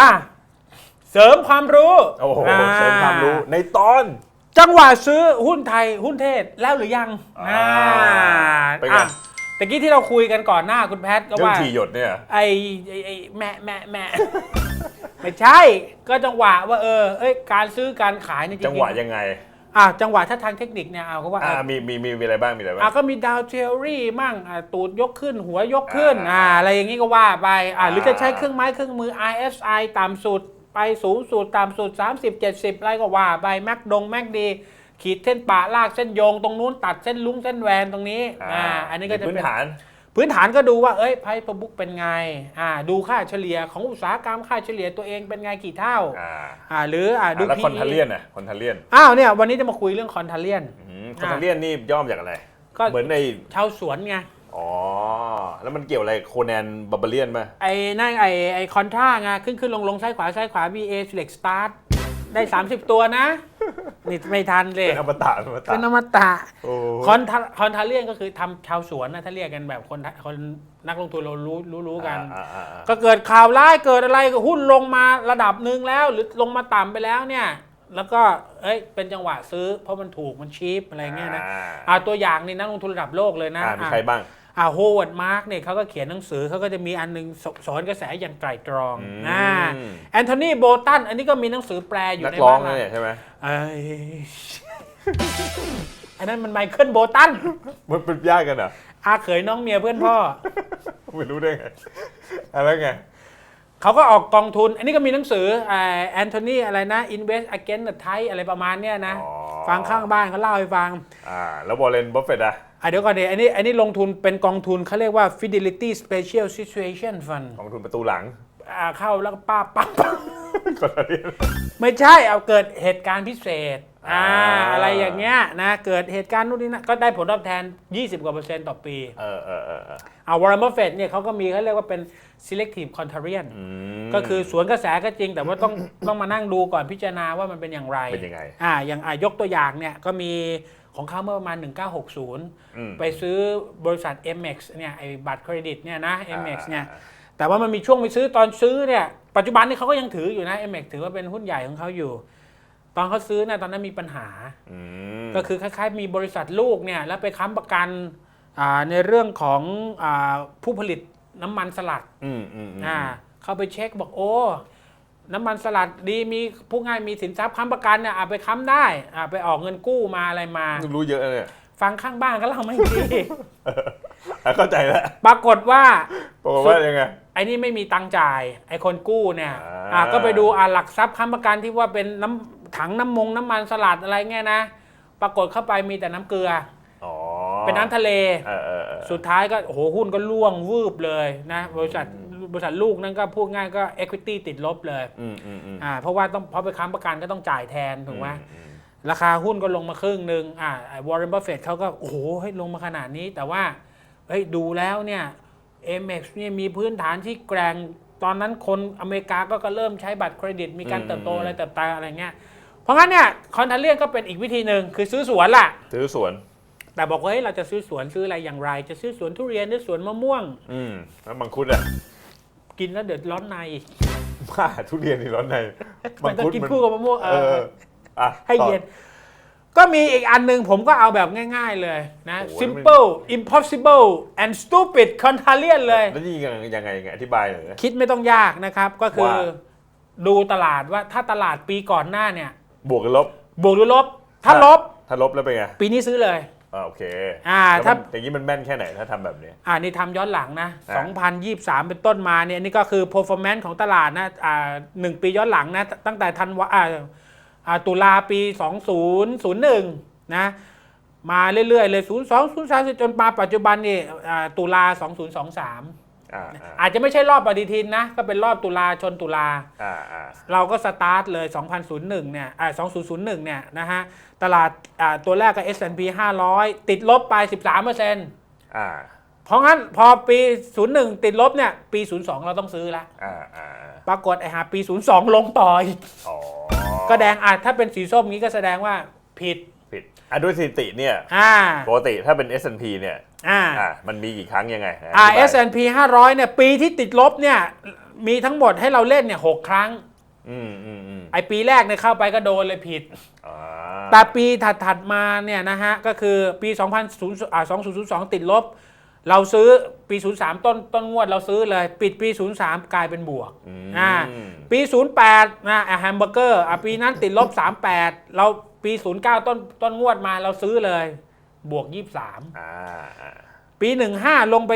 อะเสริมความรู้โอ้โหอ่เสริมความรู้ในตอน จังหวะซื้อหุ้นไทยหุ้นเทศแล้วหรือยังอ่าเป็นไง อะตะกี้ที่เราคุยกันก่อนหน้าคุณแพทย์ก็เรื่องว่าทีหยดเนี่ย ไอ้ไอ้ไอ้แม่แม่แม่ ไม่ใช่ ก็จังหวะว่าเออเอ้ยการซื้อการขายเนี่ยจริงๆจังหวะยังไง อะจังหวะถ้าทางเทคนิคเนี่ยเอาก็ว่าอ่ามีมีมีมีอะไรบ้างมีอะไรบ้าง อะก็มีดาวเทอรี่มั่งอะตูดยกขึ้นหัวยกขึ้นอ่า อ่าอะไรอย่างงี้ก็ว่าไปอะหรือจะใช้อ่าเครื่องไม้เครื่องมือ RSI ต่ำสุด ไปสูงสุดต่ำสุด 30 70อะไรก็ว่าไปแม็กดงแม็กดี ขีดเส้นปะลากเส้นโยงตรงนู้นตัดเส้นลุ้งเส้นแวนตรงนี้อ่าอันนี้ก็จะพื้นเป็น ฐาน พื้นฐานก็ดูว่าเอ้ยไพ่ประบุ๊กเป็นไงอ่าดูค่าเฉลี่ยของอุตสาหกรรมค่าเฉลี่ยตัวเองเป็นไงกี่เท่าอ่าอ่าหรืออ่าดูแล้ว PE คอนทัลเลียนน่ะคอนทัลเลียนอ้าวเนี่ยวันนี้จะมาคุยเรื่องคอนทาเลียนคอนทัลเลียนนี่ย่อมาจากอะไรก็เหมือนในชาวสวนไงอ๋อ แล้วมันเกี่ยวอะไรโคแนนบับเบเลียนป่ะไอ้นั่นไอ้ไอ้คอนทราไงขึ้นขึ้นลงลงซ้ายขวาซ้ายขวา BA select start ได้ 30 ตัวนะ นี่ไม่ทันเลยเป็นอมตะอมตะเป็นอมตะโอ้คอนทาคอนทาเลียนก็คือทำชาวสวนนะถ้าเรียกกันแบบคนคนนักลงทุนเรารู้รู้รู้กันอ่าอ่าอ่าก็เกิดข่าวร้ายเกิดอะไรก็หุ้นลงมาระดับหนึ่งแล้ว หรือลงมาต่ำไปแล้วเนี่ยแล้วก็เอ้ย เป็นจังหวะซื้อเพราะมันถูกมันชีพอะไรเงี้ยนะอ่าอ่าตัวอย่างนี่นักลงทุนระดับโลกเลยนะอ่ามีใครบ้าง อ่าโฮเวิร์ดมาร์กเนี่ยเขาก็เขียนหนังสือเขาก็จะมีอันหนึงสสอนกระแสอย่างไตรตรองอืมอ่าแอนโทนีโบตันอันนี้ก็มีหนังสือแปลอยู่นักในร้อบ้างนนะเราเนี่ยใช่ไหมเอ้ยอันนั้นมันไมเคิลโบตันมันเป็นญาติกันเหรออาเขยน้องเมียเพื่อนพ่อ ไม่รู้ได้ไงอะไรไง เขาก็ออกกองทุน อันนี้ก็มีหนังสือแอนโทนีอะไรนะ Invest Against the Tide อะไรประมาณเนี้ยนะ อ๋อ ฟังข้างบ้านเขาเล่าให้ฟัง อ่า แล้ววอร์เรนบัฟเฟตต์อะ อะเดี๋ยวก่อนเดี๋ยวอันนี้อันนี้ลงทุนเป็นกองทุนเขาเรียกว่า Fidelity Special Situation Fund ของทุนประตูหลังอ่าเข้าแล้วก็ป้าปั๊บปั๊บคอนทัลเลียนไม่ใช่เอาเกิดเหตุการณ์พิเศษอ่าอ่า อะไรอย่างเงี้ยนะเกิดเหตุการณ์นู่นนี่นะก็ได้ผลตอบแทน 20 กว่าเปอร์เซ็นต์ต่อปีเออเออเออเอออ่าวอร์เรนบัฟเฟตเนี่ยเขาก็มีเขาเรียกว่าเป็น selective contrarian อืม ก็คือสวนกระแสก็จริงแต่ว่าต้อง ต้องมานั่งดูก่อนพิจารณาว่ามันเป็นอย่างไรเป็นยังไง อ่าอย่างอ่ายกตัวอย่างเนี่ยก็มี ของเขาเมื่อประมาณ 1960อืมไปซื้อบริษัท MX เนี่ยไอ้บัตรเครดิตเนี่ยนะ MX เนี่ยอ่าแต่ว่ามันมีช่วงไปซื้อตอนซื้อเนี่ยปัจจุบันนี่เขาก็ยังถืออยู่นะ MX ถือว่าเป็นหุ้นใหญ่ของเขาอยู่ ตอนเขาซื้อเนี่ยตอนนั้นมีปัญหาอืมก็คือคล้ายๆ มีบริษัทลูกเนี่ยแล้วไปค้ำประกันอ่าในเรื่องของอาผู้ผลิตน้ำมันสลัดอืมอืมอืมอ่าเข้าไปเช็คบอกโอ้ น้ำมันสลัดดีมีผู้ง่ายมีสินทรัพย์ค้ำประกันเนี่ยอะไปค้ำได้อะไปออกเงินกู้มาอะไรมา รู้เยอะเนี่ยฟังข้างบ้านก็เล่าไม่ดีอะเข้าใจแล้วปรากฏว่าบอกว่ายังไงไอ้นี่ไม่มีตังค์จ่าย ไอ้คนกู้เนี่ยอ่าอะก็ไปดูอะหลักทรัพย์ค้ำประกันที่ว่าเป็นน้ำถังน้ำมงน้ำมันสลัดอะไรเงี้ยนะ ปรากฏเข้าไปมีแต่น้ำเกลืออ๋อเป็นน้ำทะเลเออเออเออสุดท้ายก็โอ้โหหุ้นก็ล่วงวืบเลยนะบริษัท บริษัทลูกนั่นก็พูดง่ายก็ equity ติดลบเลยอืมอืมอืมอ่าเพราะว่าต้องเพราะไปค้ำประกันก็ต้องจ่ายแทนถูกไหมอืมราคาหุ้นก็ลงมาครึ่งหนึ่งอ่าวอร์เรนบัฟเฟตเขาก็ โอ้โหให้ยลงมาขนาดนี้ แต่ว่าเฮ้ยดูแล้วเนี่ย Amex เนี่ยมีพื้นฐานที่แกร่งตอนนั้นคนอเมริกาก็ก็เริ่มใช้บัตรเครดิต มีการเติบโตอะไรเติบโตอะไรเงี้ย เพราะงั้นเนี่ยคอนทัลเลียนก็เป็นอีกวิธีหนึ่งคือซื้อสวนล่ะ ซื้อสวนแต่บอกว่าเฮ้ยเราจะซื้อสวนซื้ออะไรอย่างไร จะซื้อสวนทุเรียนหรือสวนมะม่วง อืมแล้วมังคุดอะ กินแล้วเดือดร้อนในบ้าทุเรียนนี่ร้อนในมันต้องกินคู่กับมะม่วงเอเออออะให้เย็น ก็มีอีกอันหนึ่งผมก็เอาแบบง่าย ๆเลยนะโอ้โห simple impossible and stupid c o n t a l i a n เลยแล้วนี่ยังไงยังไงยังไงอธิบายหน่อยนะคิดไม่ต้องยากนะครับก็คือว่าดูตลาดว่าถ้าตลาดปีก่อนหน้าเนี่ย บวกกับลบบวกหรือลบ ถ้าลบ ถ้าลบแล้วเป็นไง ปีนี้ซื้อเลย อ่าโอเคอ่าแล้วถ้ามันอย่างนี้มันแม่นแค่ไหนถ้าทำแบบนี้ อ่านี่ทำย้อนหลังนะ อ่า2023 เป็นต้นมาเนี่ยนี่ก็คือ performance ของตลาดนะอ่าหนึ่งปีย้อนหลังนะ ตั้งแต่ธันวาอ่าอ่าตุลาปี 2001 นะ มาเรื่อยๆ เลย 02 03จนมาปัจจุบันนี่อ่าตุลา 2023 อ่าอ่าอาจจะไม่ใช่รอบปฏิทินนะ ก็เป็นรอบตุลาชนตุลา อ่าอ่าเราก็สตาร์ทเลย 2001 เนี่ย อ่า 2001 เนี่ยนะฮะ ตลาด อ่า ตัวแรกก็ S&P 500 ติดลบไป 13เปอร์เซ็นต์อ่าเพราะงั้นพอปี 01 ติดลบเนี่ย ปี 02 เราต้องซื้อละ อ่าอ่าปรากฏไอ้หาปี 02 ลงต่ออีกอ๋อก็แดงอะถ้าเป็นสีส้มนี้ก็แสดงว่าผิดผิดอะด้วยสถิติเนี่ย อ่า ปกติถ้าเป็น S&P เนี่ย อ่า อ่ามันมีกี่ครั้งยังไงนะอ่า ธิบาย S&P 500เนี่ยปีที่ติดลบเนี่ยมีทั้งหมดให้เราเล่นเนี่ยหกครั้ง อืมอืมอืมไอปีแรกเนี่ยเข้าไปก็โดนเลยผิด อ่าแต่ปีถัดๆมาเนี่ยนะฮะก็คือปี2000อ่า2002 ติดลบ เราซื้อปี 03 ต้นต้นงวดเราซื้อเลย ปิดปี 03 กลายเป็นบวกอืมอ่า ปี 08นะแฮมเบอร์เกอร์อะปีนั้นติดลบ 38 เราปี 09 ต้นต้นงวดมาเราซื้อเลย บวก 23 อ่าอ่าปี 15 ลงไป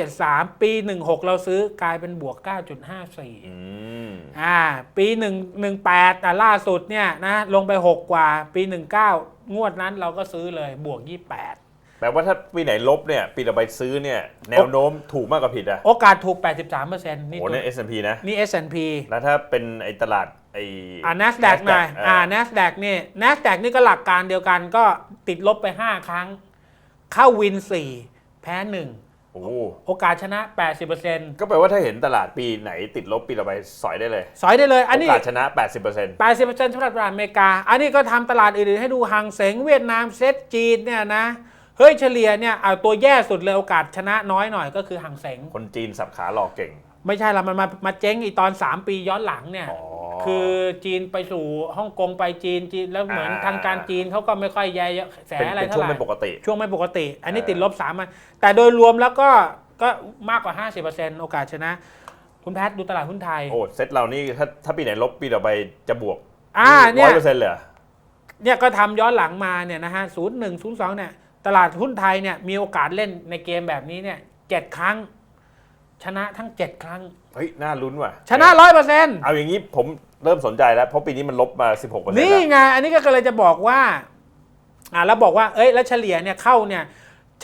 0.73 ปี 16 เราซื้อกลายเป็นบวก 9.54 อืมอ่า ปี1 18อะล่าสุดเนี่ยนะลงไป 6 กว่า ปี 19 งวดนั้นเราก็ซื้อเลยบวก 28 แปลว่าถ้าปีไหนลบเนี่ยปีต่อไปซื้อเนี่ย แนวโน้มถูกมากกว่าผิดอะโอกาสถูก 83%นี่โอ้ตัวเนี่ย S&P นะ นี่ S&P แล้วถ้าเป็นไอ้ตลาด ไอ้อ่า NASDAQ หน่อยอ่า NASDAQ นี่ NASDAQ นี่ก็หลักการเดียวกันก็ติดลบไป 5 ครั้ง เข้าวิน 4 แพ้ 1 โอ้โอกาสชนะ 80%ก็แปลว่าถ้าเห็นตลาดปีไหนติดลบปีต่อไปสอยได้เลย สอยได้เลย อันโอนี้กาสชนะ 80% 80%สำหรับตลาดอเมริกา อันนี้ก็ทำตลาดอื่นๆให้ดูหางเสงเวียดนามเซตจีนเนี่ยนะเฮ้ยเฉลี่ยเนี่ยเอาตัวแย่สุดเลยโอกาสชนะน้อยหน่อยก็คือหางเสงคนจีนสับขาหลอกเก่ง ไม่ใช่ละมันมามาเจ๊งอีกตอน 3 ปีย้อนหลังเนี่ยอ๋อ คือจีนไปสู่ฮ่องกงไปจีนจีนแล้วเหมือนอ่า ทางการจีนเขาก็ไม่ค่อยแย่แสเป็นอะไรเป็นเท่าช่วงไหร่ไม่ปกติ ช่วงไม่ปกติ อันนี้อ่าติดลบสามมันแต่โดยรวมแล้วก็ก็มากกว่า 50%โอกาสชนะ คุณแพทย์ดูตลาดหุ้นไทย โอ้เซ็ตเรานี่ถ้าถ้าปีไหนลบปีต่อไปจะบวกอ่าเนี่ร้อยย เปอร์เซ็นต์เลยเหรอ เนี่ยก็ทำย้อนหลังมาเนี่ยนะฮะศูนย์หนึ่งศูนย์สองเนี่ย ตลาดหุ้นไทยเนี่ยมีโอกาสเล่นในเกมแบบนี้เนี่ยเจ็ดครั้ง ชนะทั้งเจ็ดครั้ง เฮ้ยน่าลุ้นว่ะชนะร้อยเปอร์เซ็นต์เอาอย่างนี้ผมเริ่มสนใจแล้ว เพราะปีนี้มันลบมา 16เปอร์เซ็นต์นี่แล้วไง อันนี้ก็เลยจะบอกว่าอ่าแล้วบอกว่าเอ้ยแล้วเฉลี่ยเนี่ยเข้าเนี่ย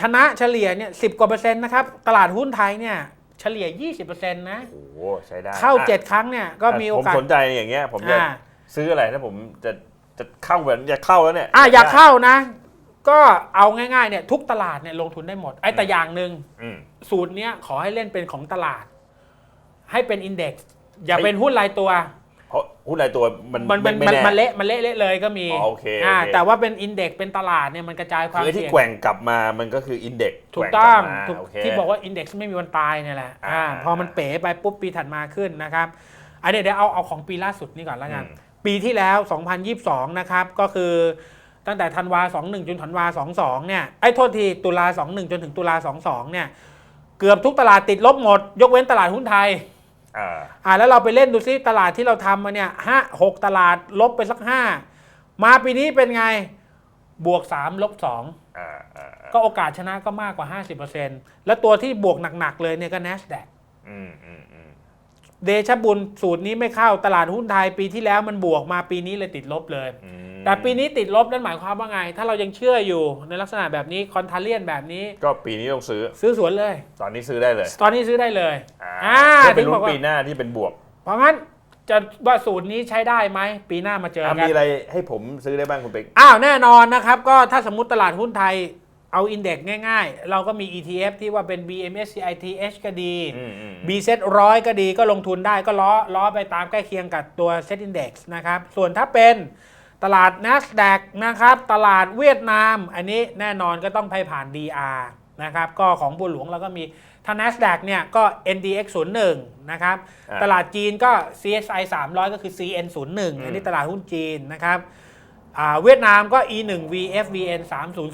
ชนะเฉลี่ยเนี่ยสิบกว่าเปอร์เซ็นต์นะครับ ตลาดหุ้นไทยเนี่ยเฉลี่ย 20%นะโอ้โหใช้ได้เข้าอะ7ครั้งเนี่ยก็มีโอกาสผมสนใจอย่างเงี้ยผมจะอ่าซื้ออะไรถ้าผมจะจะเข้าเหมือนจะเข้าแล้วเนี่ยอะอยากเข้านะ ก็เอาง่ายๆเนี่ยทุกตลาดเนี่ยลงทุนได้หมดไอ้แต่อย่างหนึ่งอืมสูตรเนี้ยขอให้เล่นเป็นของตลาด ให้เป็นอินเด็กซ์อย่าเฮ้ยเป็นหุ้นรายตัว เพราะหุ้นรายตัวมันมันมันไมันแน่มันเละมันเละเละเลยก็มีอ๋อโอเคโอเคแต่ว่าเป็นอินเด็กซ์เป็นตลาดเนี่ยมันกระจายความคือไอ้ที่เสี่ยงแกว่งกลับมามันก็คืออินเด็กซ์ถูกต้องถูกโอเคที่บอกว่าอินเด็กซ์ไม่มีวันตายเนี่ยแหละอ่าอ่า พอมันเป๋ไปปุ๊บปีถัดมาขึ้นนะครับอันนี้เดี๋ยวเอาเอาของปีล่าสุดนี่ก่อนแล้วกันอืมปีที่แล้ว 2022 นะครับ ก็คือตั้งแต่ธันวา 21 จนธันวา 22 เนี่ย ไอ้โทษที ตุลา 21 จนถึงตุลา 22 เนี่ย เกือบทุกตลาดติดลบหมด ยกเว้นตลาดหุ้นไทย อ่าอ่าแล้วเราไปเล่นดูซิตลาดที่เราทำมาเนี่ยห้าหกตลาดลบไปสัก5มาปีนี้เป็นไงบวก3ลบ2อ่าอ่าก็โอกาสชนะก็มากกว่า 50%แล้วตัวที่บวกหนัก ๆ เลยเนี่ยก็ NASDAQ อืมอืมอืม เดชะบุญสูตรนี้ไม่เข้าตลาดหุ้นไทยปีที่แล้วมันบวกมาปีนี้เลยติดลบเลยอืมแต่ปีนี้ติดลบนั่นหมายความว่าไง ถ้าเรายังเชื่ออยู่ในลักษณะแบบนี้คอนทาเลียนแบบนี้ ก็ปีนี้ต้องซื้อซื้อสวนเลย ตอนนี้ซื้อได้เลย ตอนนี้ซื้อได้เลยอ่าอ่าเพื่อเป็นถึงรุ่บอกนว่าปีหน้าที่เป็นบวก เพราะงั้นจะว่าสูตรนี้ใช้ได้ไหมปีหน้ามาเจออะกันมีอะไรให้ผมซื้อได้บ้างคุณปิ๊กอ้าวแน่นอนนะครับ ก็ถ้าสมมติตลาดหุ้นไทย เอาอินเด็กซ์ง่ายๆ เราก็มี ETF ที่ว่าเป็น BMSCI TH ก็ดีอืมอืม B set ร้อยก็ดีก็ลงทุนได้ก็ล้อล้อไปตามใกล้เคียงกับตัว Set Index นะครับ ส่วนถ้าเป็นตลาด NASDAQ นะครับ ตลาดเวียดนาม อันนี้แน่นอนก็ต้องไปผ่าน DR นะครับ ก็ของบัวหลวงเราก็มีถ้า NASDAQ เนี่ยก็ NDX 01นะครับอ่าตลาดจีนก็ CSI 300 ก็คือ CN 01อันนี้ตลาดหุ้นจีนนะครับอ่า เวียดนามก็ E1 VFVN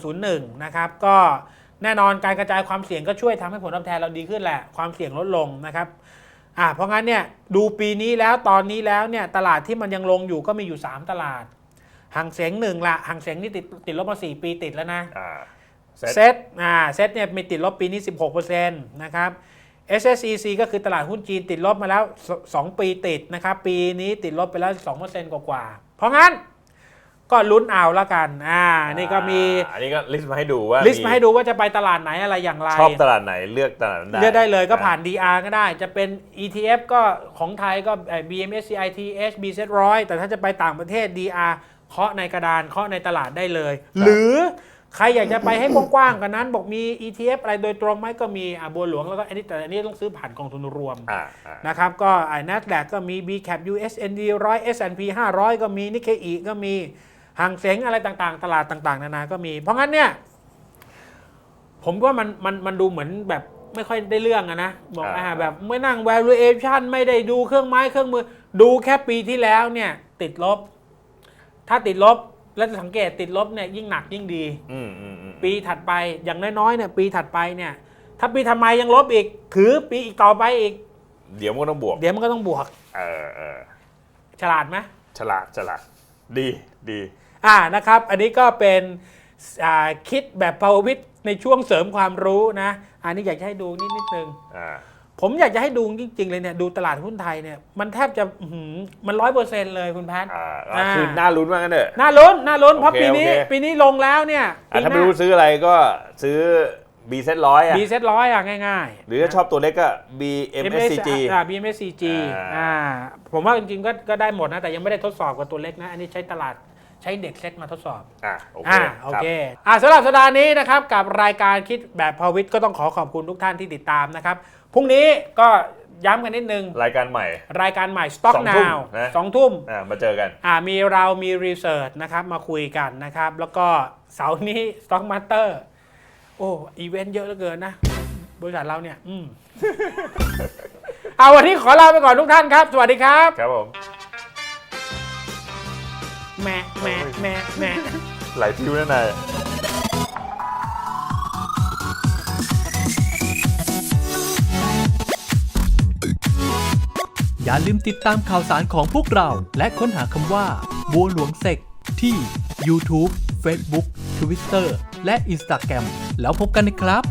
3001 นะครับ ก็แน่นอนการกระจายความเสี่ยงก็ช่วยทำให้ผลตอบแทนเราดีขึ้นแหละ ความเสี่ยงลดลงนะครับอ่าเพราะงั้นเนี่ยดูปีนี้แล้วตอนนี้แล้วเนี่ยตลาดที่มันยังลงอยู่ก็มีอยู่ 3 ตลาดห่างเสียงหนึ่งละห่างเสียงนี่ติดติดลบมา 4 ปีติดแล้วนะอ่าเซตอ่าเซตเนี่ยมีติดลบปีนี้ 16%นะครับ SSEC ก็คือตลาดหุ้นจีนติดลบมาแล้ว 2 ปีติดนะครับ ปีนี้ติดลบไปแล้ว 2%กว่าๆเพราะงั้น ก็ลุ้นเอาละกันอ่านี่ก็มีอ่าอันนี้ก็ลิสต์มาให้ดูว่าลิสต์มาให้ดูว่าจะไปตลาดไหนอะไรอย่างไร ชอบตลาดไหนเลือกตลาดนั้นได้เลือกได้เลยก็ผ่าน DR ก็ได้ จะเป็น ETF ก็ของไทยก็เอ่อ BMSCI TH BZ 100 แต่ถ้าจะไปต่างประเทศ DR เคาะในกระดานเคาะในตลาดได้เลย หรือใครอยากจะไปให้กว้างๆกันนั้น บอกมี ETF อะไรโดยตรงไหมก็มีอะบัวหลวงแล้วก็อันนี้แต่อันนี้ต้องซื้อผ่านกองทุนรวมอ่าอ่านะครับก็ไอ้ NASDAQ ก็มี BCAP USND 100 S&P 500 ก็มี Nikkei ก็มี ห่างเสงอะไรต่างๆ ตลาดต่าง ๆ นานาก็มี เพราะงั้นเนี่ยผผมว่ามันมันมันดูเหมือนแบบไม่ค่อยได้เรื่องอะนะบอกอ่าอ่าแบบไม่นั่ง valuation ไม่ได้ดูเครื่องไม้เครื่องมือ ดูแค่ปีที่แล้วเนี่ย ติดลบ ถ้าติดลบแล้วสังเกตติดลบเนี่ยยิ่งหนักยิ่งดีอืมอืมอืมปีถัดไปอย่างน้อยๆเนี่ย ปีถัดไปเนี่ย ถ้าปีทำไมยังลบอีก ถือปีอีกต่อไปอีก เดี๋ยวมันก็ต้องบวก เดี๋ยวมันก็ต้องบวก เออเออฉลาดไหมฉลาดฉลาด ดีดี อ่านะครับ อันนี้ก็เป็นอ่าคิดแบบภาววิทย์ในช่วงเสริมความรู้นะ อันนี้อยากจะให้ดูนิดนิดนึงอ่าผมอยากจะให้ดูจริง ๆ เลยเนี่ยดูตลาดหุ้นไทยเนี่ยมันแทบจะอื้อหือมันร้อยเปอร์เซ็นต์เลยคุณแพทย์อ่าอ่าคือน่าลุ้นมากกันเถอะน่าลุ้นน่าลุ้นเพราะโอเคปีนี้โอเคปีนี้ลงแล้วเนี่ยอะถ้าไม่รู้ซื้ออะไรก็ซื้อ B เซตร้อยอะบีเซ็ตร้อยอะง่ายๆ หรือถ้าชอบตัวเล็กก็ B MSCG อ่า BMSCG อ่าอ่าผมว่าจริงๆก็ก็ได้หมดนะ แต่ยังไม่ได้ทดสอบกับตัวเล็กนะ อันนี้ใช้ตลาด ใช้เด็กเซตมาทดสอบ อะโอเคอ่าคโอรับเคอ่าสำหรับสัปดาห์นี้นะครับกับรายการคิดแบบพอวิทย์ก็ต้องขอขอบคุณทุกท่านที่ติดตามนะครับพรุ่งนี้ก็ย้ำกันนิดนึง รายการใหม่ รายการใหม่ Stock สองทุ่ม Now นะ สองทุ่มอ่ามาเจอกัน อ่ามีเรามีรีเสิร์ชนะครับมาคุยกันนะครับ แล้วก็เสาร์นี้ Stock Master โอ้อีเวนต์เยอะเหลือเกินนะ บริษัทเราเนี่ย อืม เอาวันนี้ขอลาไปก่อนทุกท่านครับ สวัสดีครับ ครับผม แหม่แหม่แหม่แหม่ไหลพิวนั่นนายอย่าลืมติดตามข่าวสารของพวกเรา และค้นหาคำว่า บัวหลวงเซกที่ YouTube Facebook Twitter และ Instagram แล้วพบกันนะครับ